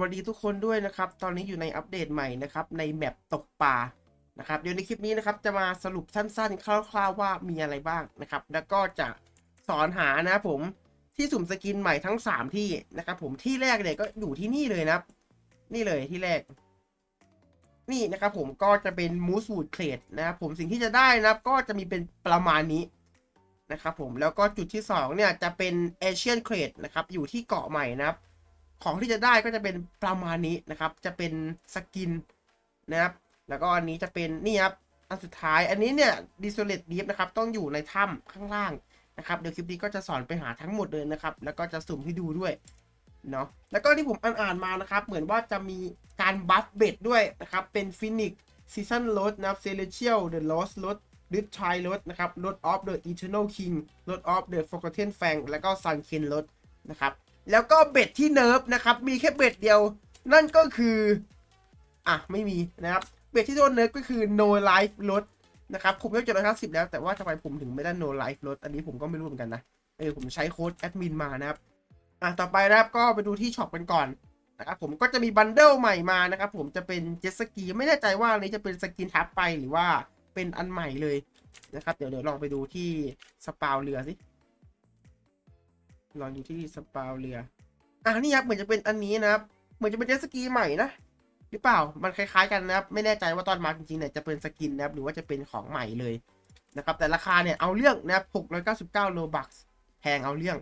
วัสดีทุกคนด้วยนะครับ ตอนนี้อยู่ในอัปเดตใหม่นะครับ ในแมปตกปลานะครับ เดี๋ยวในคลิปนี้นะครับ จะมาสรุปสั้นๆ คร่าวๆว่ามีอะไรบ้างนะครับ แล้วก็จะสอนหานะผมที่สุ่มสกินใหม่ทั้ง 3 ที่นะครับ ผมที่แรกเนี่ยก็อยู่ที่นี่เลยนะนี่เลยที่แรก นี่นะครับผมก็จะเป็นมูส w ูดเคลดนะครับผมสิ่งที่จะได้นะครับ ก็จะมีเป็นประมาณนี้นะครับผมแล้วก็จุดที่สองเนี่ยจะเป็นเอเชียนเคลดนะครับอยู่ที่เกาะใหม่นะครับ ของที่จะได้ก็จะเป็นประมาณนี้นะครับ จะเป็นสกินนะครับ แล้วก็อันนี้จะเป็นนี่ครับ อันสุดท้าย อันนี้เนี่ยดิโซเลตดีฟนะครับ ต้องอยู่ในถ้ำข้างล่างนะครับ เดี๋ยวคลิปนี้ก็จะสอนไปหาทั้งหมดเลยนะครับ แล้วก็จะสุ่มให้ดูด้วยเนาะ แล้วก็ที่ผมอ่านๆมานะครับ เหมือนว่าจะมีการบัฟเบ็ดด้วยนะครับ เป็นฟินิกซีซันลดนะครับเซเลเชียลเดอะลอสลดดิชชัยลดนะครับลดออฟเดอะอีเทอร์นอลคิงลดออฟเดอะฟอร์กเทนแฟงแล้วก็ซันเคนลดนะครับ แล้วก็เบ็ดที่เนิร์ฟนะครับ มีแค่เบ็ดเดียว นั่นก็คือ อะ ไม่มีนะครับ เบ็ดที่โดนเนิร์ฟก็คือ no life ลดนะครับผมก็จ็ดร้อยห้าสิบแล้วแต่ว่าทำไมผมถึงไม่ได้ no life ลดอันนี้ผมก็ไม่รู้เหมือนกันนะ เออ ผมใช้โค้ดแอดมินมานะครับ อะ ต่อไปนะครับก็ไปดูที่ช็อปกันก่อนนะครับผมก็จะมีบันเดิลใหม่มานะครับผมจะเป็นเจ็ตสกีไม่แน่ใจว่าอันนี้จะเป็นสกินทับไปหรือว่าเป็นอันใหม่เลยนะครับ เดี๋ยวเดี๋ยวลองไปดูที่สปาวเรือสิ ลองดูที่สปาวเรือ อะนี่ครับเหมือนจะเป็นอันนี้นะครับ เหมือนจะเป็นเจ็ตสกีใหม่นะหรือเปล่ามันคล้ายๆกันนะครับ ไม่แน่ใจว่าตอนมาจริงๆเนี่ยจะเป็นสกินนะครับหรือว่าจะเป็นของใหม่เลยนะครับ แต่ราคาเนี่ยเอาเรื่องนะครับ699โลบัคแพงเอาเรื่อง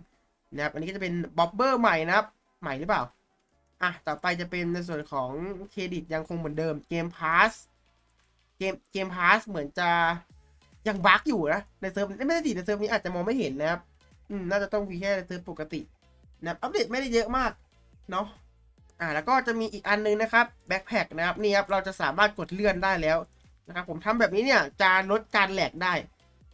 นะครับอันนี้ก็จะเป็นบ๊อบเบอร์ใหม่นะครับ ใหม่หรือเปล่าอะต่อไปจะเป็นในส่วนของเครดิตยังคงเหมือนเดิมเกมพาสเกมเกมพาสเหมือนจะยังบั๊กอยู่นะในเซิร์ฟไม่ได้ติในเซิร์ฟนี้อาจจะมองไม่เห็นนะครับ อืมน่าจะต้องมีแค่เซิร์ปกตินะอัปเดตไม่ได้เยอะมากเนาะอ่าแล้วก็จะมีอีกอันนึงนะครับแบ็คแพคนะครับนี่ครับเราจะสามารถกดเลื่อนได้แล้วนะครับผมทำแบบนี้เนี่ยจะลดการแหลกได้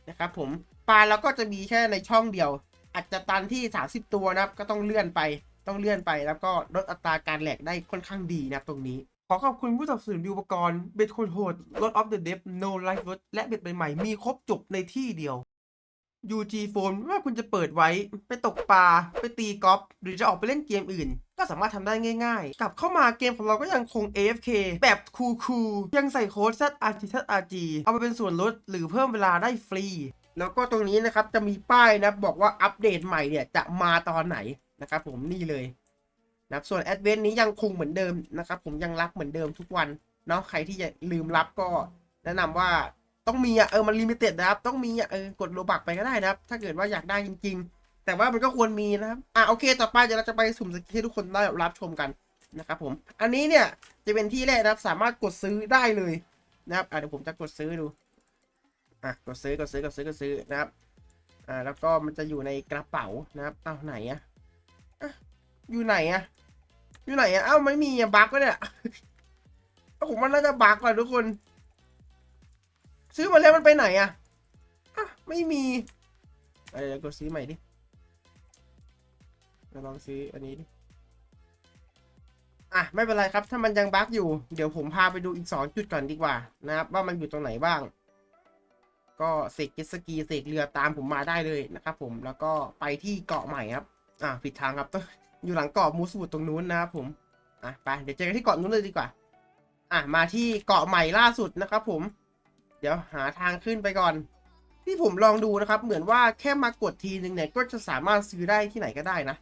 นะครับผมปลาเราก็จะมีแค่ในช่องเดียว อาจจะตันที่ 30 ตัวนะครับ ก็ต้องเลื่อนไปต้องเลื่อนไปแล้วก็ลดอัตราการแหลกได้ค่อนข้างดีนะตรงนี้ ขอขอบคุณผู้สนับสนุนอุปกรณ์เบ็ดคตรโหดลดออฟเดอะเดฟโนไลฟ์ลดและเบ็ดใหม่ๆมีครบจบในที่เดียว UG Phone ไม่ว่าคุณจะเปิดไว้ ไปตกปลา ไปตีกอล์ฟหรือจะออกไปเล่นเกมอื่น ก็สามารถทำได้ง่ายๆ กลับเข้ามาเกมของเราก็ยังคง AFK แบบคูลๆยังใส่โค้ด ZRG ZRG เอาไปเป็นส่วนลดหรือเพิ่มเวลาได้ฟรี แล้วก็ตรงนี้นะครับจะมีป้ายนะบอกว่าอัปเดตใหม่เนี่ยจะมาตอนไหนนะครับผมนี่เลยนะส่วนแอดเวนต์นี้ยังคงเหมือนเดิมนะครับผมยังรับเหมือนเดิมทุกวันเนาะใครที่จะลืมรับก็แนะนำว่า ต้องมีอะเออมันลิมิเต็ดนะครับ ต้องมีอะเออกดโลบักไปก็ได้นะครับ ถ้าเกิดว่าอยากได้จริง ๆ แต่ว่ามันก็ควรมีนะครับอะโอเค ต่อไปเดี๋ยวเราจะไปสุ่มสกินให้ทุกคนได้รับชมกันนะครับผมอันนี้เนี่ยจะเป็นที่แรกนะครับ สามารถกดซื้อได้เลยนะครับอะเดี๋ยวผมจะกดซื้อดูอะกดซื้อกดซื้อกดซื้อกดซื้อนะครับอ่าแล้วก็มันจะอยู่ในกระเป๋านะครับเอาไหนอะอะอยู่ไหนอะอยู่ไหนอะเอ้าไม่มีอะบั๊กก็เนี่ยเอ้าผมมันน่าจะบั๊กก่อนทุกคน ซื้อมาแล้วมันไปไหนอะอะไม่มีเดี๋ยวกดซื้อใหม่ดิมาลองซื้ออันนี้ดิอะไม่เป็นไรครับ ถ้ามันยังบั๊กอยู่ เดี๋ยวผมพาไปดูอีกสองจุดก่อนดีกว่านะครับว่ามันอยู่ตรงไหนบ้าง ก็เสกเจสกีเสกเรือตามผมมาได้เลยนะครับผมแล้วก็ไปที่เกาะใหม่ครับ อ่าผิดทางครับต้องอยู่หลังเกาะมูสูดตรงนู้นนะครับผมอะไปเดี๋ยวเจอกันที่เกาะนู้นเลยดีกว่า อะมาที่เกาะใหม่ล่าสุดนะครับผม เดี๋ยวหาทางขึ้นไปก่อน ที่ผมลองดูนะครับ เหมือนว่าแค่มากดทีนึงเนี่ยก็จะสามารถซื้อได้ที่ไหนก็ได้นะ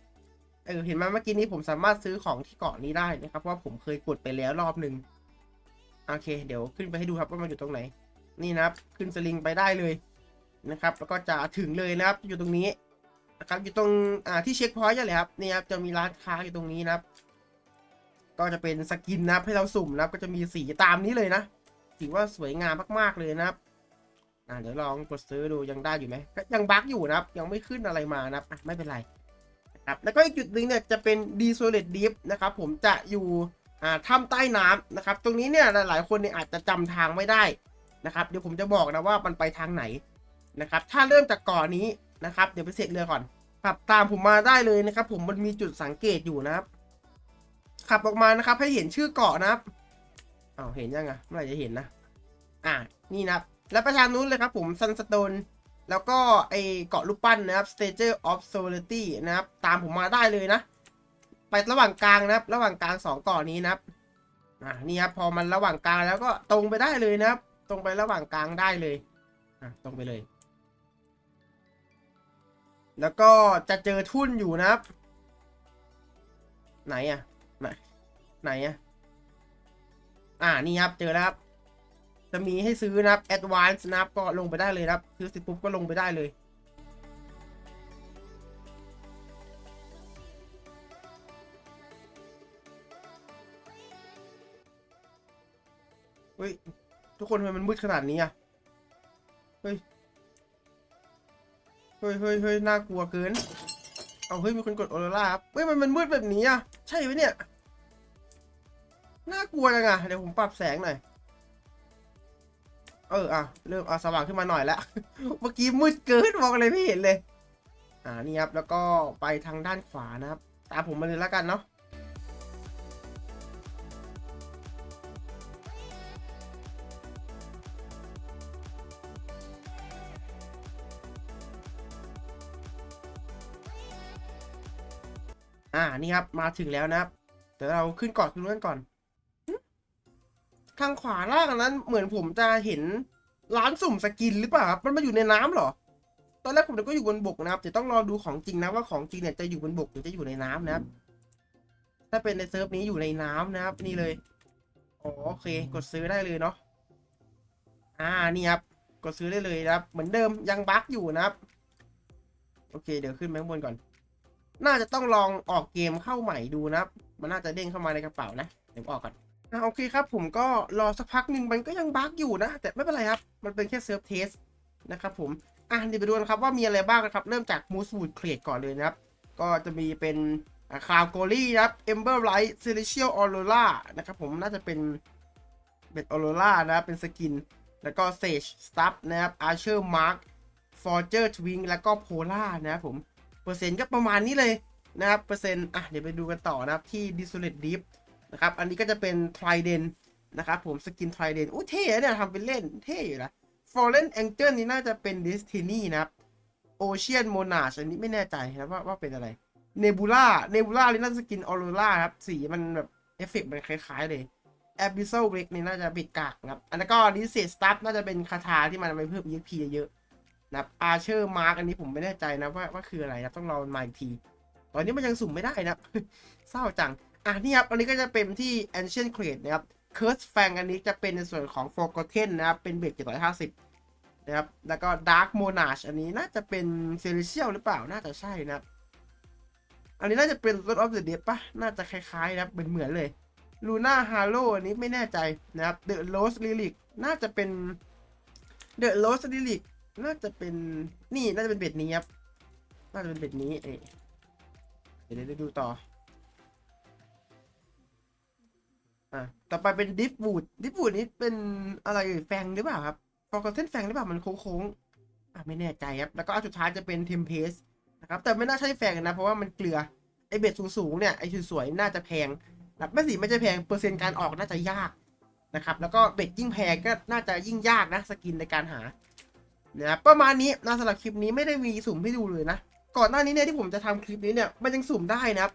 เออเห็นไหมเมื่อกี้นี้ผมสามารถซื้อของที่เกาะนี้ได้นะครับเพราะว่าผมเคยกดไปแล้วรอบหนึ่งโอเค เดี๋ยวขึ้นไปให้ดูครับว่ามันอยู่ตรงไหน นี่นะครับ ขึ้นสลิงไปได้เลยนะครับ แล้วก็จะถึงเลยนะครับ อยู่ตรงนี้นะครับ อยู่ตรงอ่าที่เช็คพอยต์เลยครับนี่ครับจะมีร้านค้าอยู่ตรงนี้นะครับ ก็จะเป็นสกินนะครับให้เราสุ่มนะครับ ก็จะมีสีตามนี้เลยนะ ถือว่าสวยงามมากๆเลยนะครับอ่าเดี๋ยวลองกดซื้อดูยังได้อยู่ไหมก็ยังบั๊กอยู่นะครับ ยังไม่ขึ้นอะไรมานะครับอะไม่เป็นไรนะครับแล้วก็อีกจุดหนึ่งเนี่ยจะเป็น d e s o l a t e Deep นะครับผมจะอยู่อ่าถ้ำใต้น้ำนะครับ ตรงนี้เนี่ยหลายๆคนเนี่ยอาจจะจำทางไม่ได้นะครับเดี๋ยวผมจะบอกนะว่ามันไปทางไหนนะครับ ถ้าเริ่มจากเกาะนี้นะครับเดี๋ยวไปเสกเรือก่อนขับตามผมมาได้เลยนะครับ ผมมันมีจุดสังเกตอยู่นะครับ ขับออกมานะครับให้เห็นชื่อเกาะนะครับ อ้าวเห็นยังอะเมื่อไหร่จะเห็นนะ อ่านี่นะครับแล้วประชานนู้นเลยครับผมซันสโตนแล้วก็ไอเกาะลูกปั้นนะครับ Stager of Solarity นะครับ ตามผมมาได้เลยนะ ไประหว่างกลางนะครับ ระหว่างกลางสองเกาะนี้นะครับอ่านี่ครับพอมันระหว่างกลางแล้วก็ตรงไปได้เลยนะครับ ตรงไประหว่างกลางได้เลยอะตรงไปเลย แล้วก็จะเจอทุ่นอยู่นะครับ ไหนอะไหนไหนอะ อ่านี่ครับเจอแล้วครับจะมีให้ซื้อนะครับ Advance นะครับก็ลงไปได้เลยครับ ซื้อเสร็จปุ๊บก็ลงไปได้เลยเฮ้ย ทุกคนทำไมมันมืดขนาดนี้อะ เฮ้ย เฮ้ยเฮ้ยเฮ้ยน่ากลัวเกิน เอาเฮ้ย มีคนกดออโรราครับ เฮ้ย มันมันมืดแบบนี้อะ ใช่ไหมเนี่ย น่ากลัวจังอะเดี๋ยวผมปรับแสงหน่อย เอออะเริ่มเอาสว่างขึ้นมาหน่อยแล้วเมื่อกี้มืดเกินมองอะไรไม่เห็นเลย อ่านี่ครับแล้วก็ไปทางด้านขวานะครับ ตามผมมาเลยแล้วกันเนาะอ่านี่ครับมาถึงแล้วนะครับเดี๋ยวเราขึ้นเกาะตรงนั้นก่อน ทางขวาล่างอันนั้น เหมือนผมจะเห็นร้านสุ่มสกินหรือเปล่าครับมันมาอยู่ในน้ำเหรอ ตอนแรกผมกว่าอยู่บนบกนะครับเดี๋ยวต้องรอดูของจริงนะว่าของจริงเนี่ยจะอยู่บนบกหรือจะอยู่ในน้ำนะครับ ถ้าเป็นในเซิร์ฟนี้อยู่ในน้ำนะครับ นี่เลยอ๋อโอเค กดซื้อได้เลยเนาะอ่านี่ครับกดซื้อได้เลยนะครับ เหมือนเดิมยังบั๊กอยู่นะครับ โอเค เดี๋ยวขึ้นไปข้างบนก่อน น่าจะต้องลองออกเกมเข้าใหม่ดูนะครับ มันน่าจะเด้งเข้ามาในกระเป๋านะ เดี๋ยวออกก่อน อะโอเคครับผมก็รอสักพักหนึ่งมันก็ยังบั๊กอยู่นะ แต่ไม่เป็นไรครับ มันเป็นแค่เซิร์ฟเทสนะครับผม อะเดี๋ยวไปดูนะครับว่ามีอะไรบ้างนะครับ เริ่มจาก m o o s w o o d c r a t ก่อนเลยนะครับ ก็จะมีเป็นคาวโกลี่นะครับ Ember Light Celestial Aurora นะครับผมน่าจะเป็นเป็น Aurora นะเป็นสกิน แล้วก็ Sage Stuff นะครับ Archer Mark Forger Twin แล้วก็ Polar นะครับผม เปอร์เซ็นต์ก็ประมาณนี้เลยนะครับ เปอร์เซ็นต์อะเดี๋ยวไปดูกันต่อนะครับที่ Desolate Deep นะครับ อันนี้ก็จะเป็น Trident นะครับผมสกิน Trident อู้เท่เนี่ยทำเป็นเล่นเท่อยู่นะ Fallen Angel นี่น่าจะเป็น Destiny นะครับ Ocean Monarch อันนี้ไม่แน่ใจนะว่าว่าเป็นอะไร Nebula Nebula นี่น่าจะสกิน Aurora ครับ สีมันแบบเอฟเฟกต์มันคล้ายๆเลย Abyssal Wreck นี่น่าจะบิดกากนะครับ อันนั้นก็ d i s e Stuff น่าจะเป็นคาถาที่มันไปเพิ่ม EXP เยอะๆนะครับ Archer Mark อันนี้ผมไม่แน่ใจนะว่าว่าคืออะไรนะต้องรอมาอีกที ตอนนี้มันยังสุ่มไม่ได้นะเศร้าจัง อะนี่ครับ อันนี้ก็จะเป็นที่ Ancient Crate นะครับ Curse Fang อันนี้จะเป็นในส่วนของ Forgotten นะครับ เป็นเบรก750 นะครับ แล้วก็ Dark Monarch อันนี้น่าจะเป็น Celestial หรือเปล่า น่าจะใช่นะครับ อันนี้น่าจะเป็น Lord of the Dead ปะน่าจะคล้ายๆนะครับ เป็นเหมือนเลย Luna Halo อันนี้ไม่แน่ใจนะครับ The Rose Lyric น่าจะเป็น The Rose Lyric น่าจะเป็นนี่น่าจะเป็นเบ็ดนี้ครับ น่าจะเป็นเบ็ดนี้เอ๊ะเดี๋ยวได้ดูต่อ อะต่อไปเป็นดิฟวูดดิฟวูดนี้เป็นอะไรแฟงหรือเปล่าครับฟอร์กเทนแฟงหรือเปล่ามันโค้งๆอะไม่แน่ใจครับ แล้วก็อันสุดท้ายจะเป็นเทมเพสนะครับ แต่ไม่น่าใช่แฟงนะ เพราะว่ามันเกลือ ไอเบ็ดสูงๆเนี่ย ไอสวยๆน่าจะแพงนะครับไม่สิไม่จะแพง เปอร์เซ็นต์การออกน่าจะยากนะครับ แล้วก็เบ็ดยิ่งแพงก็น่าจะยิ่งยากนะสกินในการหานะครับประมาณนี้นะสำหรับคลิปนี้ไม่ได้มีสุ่มให้ดูเลยนะ ก่อนหน้านี้เนี่ยที่ผมจะทำคลิปนี้เนี่ยมันยังสุ่มได้นะครับ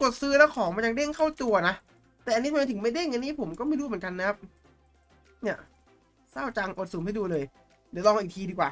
กดซื้อแล้วของมันยังเด้งเข้าตัวนะ แต่อันนี้ทำไมถึงไม่เด้งอันนี้ผมก็ไม่รู้เหมือนกันนะครับ เนี่ยเศร้าจังอดสูมให้ดูเลย เดี๋ยวลองอีกทีดีกว่า